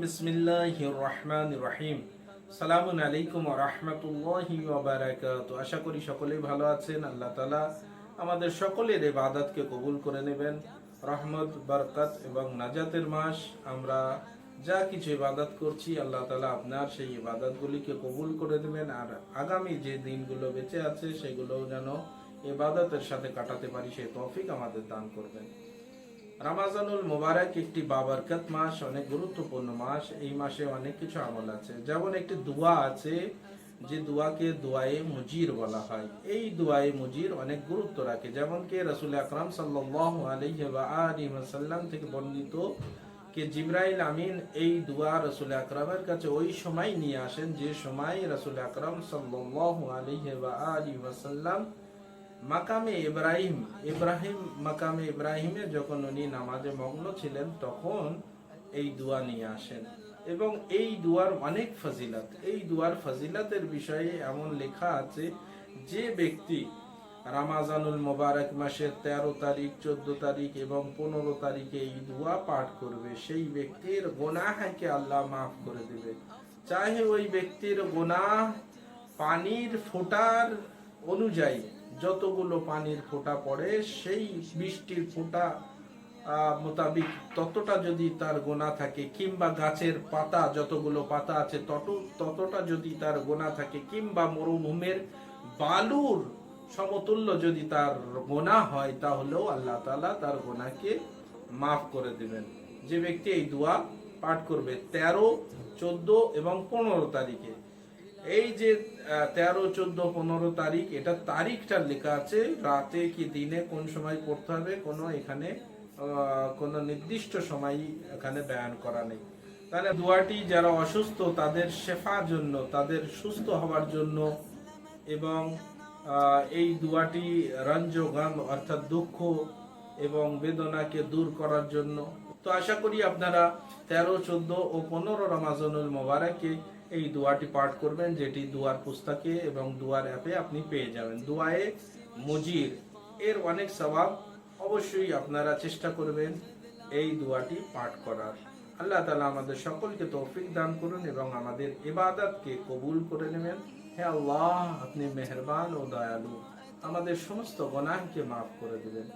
বিসমিল্লাহির রহমানির রহিম। সালামুন আলাইকুম ওয়া রাহমাতুল্লাহি ওয়া বারাকাতুহু। আশা করি সকলেই ভালো আছেন, আল্লাহ তাআলা আমাদের সকলের ইবাদতকে কবুল করে নেবেন। রহমত, বরকত এবং নাজাতের মাস, আমরা যা কিছু ইবাদত করছি, আল্লাহ তাআলা আপনার সেই ইবাদতগুলিকে কবুল করে দেবেন আর আগামী যে দিনগুলো বেঁচে আছে, সেগুলোও যেন ইবাদতের সাথে কাটাতে পারি, সেই তৌফিক আমাদের দান করবেন। রামাজানুল মোবারক একটি বাবরকত মাস, অনেক গুরুত্বপূর্ণ মাস। এই মাসে অনেক কিছু আমল আছে। যেমন একটি দোয়া আছে, যে দোয়াকে দোয়ায়ে মুজির বলা হয়। এই দোয়ায়ে মুজির অনেক গুরুত্ব রাখে। যেমন কি রসুল আকরাম ওয়াসাল্লাম থেকে বর্ণিত যে জিব্রাইল আমিন এই দোয়া রসুল আকরামের কাছে ওই সময় নিয়ে আসেন যে সময় রসুল আকরাম সাল্লাল্লাহু আলাইহি ওয়া আলিহি ওয়াসাল্লাম মাকামে ইব্রাহিম ইব্রাহিম মাকামে ইব্রাহিমে যখন উনি নামাজে মগ্ন ছিলেন, তখন এই দোয়া নিয়ে আসেন। এবং এই দুয়ার অনেক ফজিলত। এই দুয়ার ফজিলতের বিষয়ে এমন লেখা আছে, যে ব্যক্তি রামাজানুল মোবারক মাসের তেরো তারিখ, চোদ্দ তারিখ এবং পনেরো তারিখে এই দুয়া পাঠ করবে, সেই ব্যক্তির গোনাহকে আল্লাহ মাফ করে দেবে। চাহে ওই ব্যক্তির গোনাহ পানির ফোটার অনুযায়ী যতগুলো পানির ফোঁটা পড়ে, সেই বৃষ্টির ফোঁটা মোতাবিক ততটা যদি তার গোনা থাকে, কিংবা গাছের পাতা, যতগুলো পাতা আছে তত ততটা যদি তার গোনা থাকে, কিংবা মরুভূমের বালুর সমতুল্য যদি তার গোনা হয়, তাহলেও আল্লাহ তালা তার গোনাকে মাফ করে দেবেন। যে ব্যক্তি এই দোয়া পাঠ করবে তেরো, চোদ্দ এবং পনেরো তারিখে। এই যে তেরো, চোদ্দ, পনেরো তারিখ, এটা তারিখটা লেখা আছে, রাতে কি দিনে কোন সময় পড়তে হবে, কোনো এখানে কোনো নির্দিষ্ট সময় এখানে বয়ান করা নেই। তাহলে দোয়াটি যারা অসুস্থ, তাদের শেফার জন্য, তাদের সুস্থ হওয়ার জন্য এবং এই দোয়াটি রঞ্জগাম অর্থাৎ দুঃখ এবং বেদনাকে দূর করার জন্য। তো আশা করি আপনারা তেরো, চোদ্দ ও পনেরো রমাজানুল মোবারকে এই দোয়াটি পাঠ করবেন, যেটি দুয়ার পুস্তকে এবং দুয়ার অ্যাপে আপনি পেয়ে যাবেন। দুয়ায়ে মুজির এর অনেক স্বভাব অবশ্যই আপনারা চেষ্টা করবেন এই দোয়াটি পাঠ করার। আল্লাহ তালা আমাদের সকলকে তৌফিক দান করুন এবং আমাদের ইবাদতকে কবুল করে নেবেন। হে আল্লাহ, আপনি মেহরবান ও দয়ালু। আমাদের সমস্ত গোনাহকে মাফ করে দিবেন।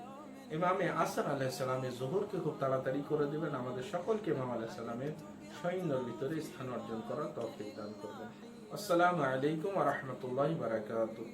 ইমামে আসর আলাইসালামের জোহরকে খুব তাড়াতাড়ি করে দেবেন। আমাদের সকলকে ইমাম আলাইসালামের সৈন্যর ভিতরে স্থান অর্জন করার তফিক দান করবেন। আসসালামু আলাইকুম রহমতুল্লাহ বারাকাতুহু।